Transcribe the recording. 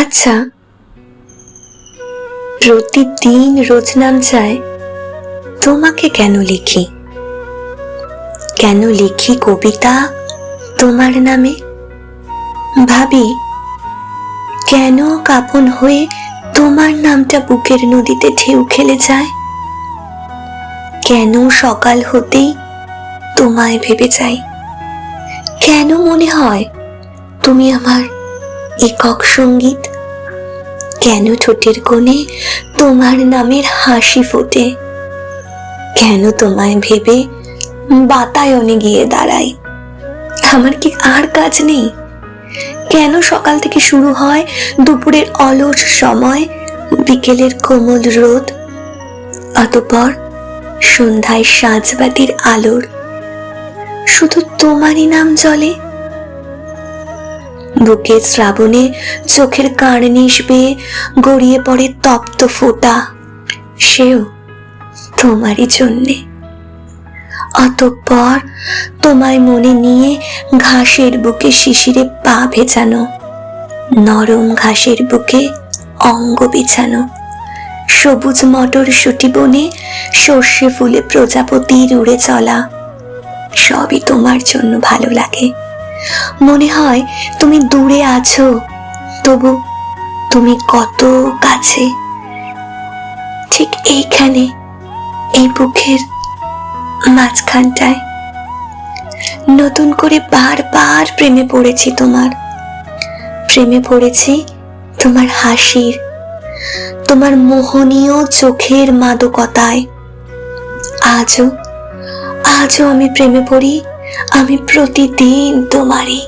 আচ্ছা। প্রতিদিন রোজ নাম চায় তোমাকে কেন লিখি? কেন লিখি কবিতা তোমার নামে? ভাবি, কেন কাপন হয়ে তোমার নামটা বুকের নদীতে ঢেউ খেলে যায়? কেন সকাল হতেই তোমায় ভেবে যাই কেন মনে হয় তুমি আমার একক সংগীত কেন ঠোঁটের কোণে তোমার নামের হাসি ফোটে? কেন তোমায় ভেবে বাতায়নে গিয়ে দাঁড়াই? আমার কি আর কাজ নেই? কেন সকাল থেকে শুরু হয় দুপুরের অলস সময়, বিকেলের কোমল রোদ? অতপর সন্ধ্যায় সাজবাতির আলোর। শুধু তোমারই নাম জলে বুকে শ্রাবণে চোখের কার্নিশ বেয়ে গড়িয়ে পড়ে তপ্ত ফোঁটা। সেও তোমারই জন্যে। অতঃপর তোমায় মনে নিয়ে ঘাসের বুকে শিশিরে পা ভেজানো, নরম ঘাসের বুকে অঙ্গ বিছানো। সবুজ মটর শুটি বনে সর্ষে ফুলে প্রজাপতির উড়ে চলা, সবই তোমার জন্য ভালো লাগে। মনে হয় তুমি দূরে আছো। তবু তুমি কত কাছে? ঠিক এইখানে, এই বুকের মাঝখানটায়। নতুন করে বারবার প্রেমে পড়েছি তোমার। প্রেমে পড়েছি তোমার হাসির, তোমার মোহনীয় চোখের মাদকতায়। আজও আজও আমি প্রেমে পড়ি আমি প্রতিদিন তোমারই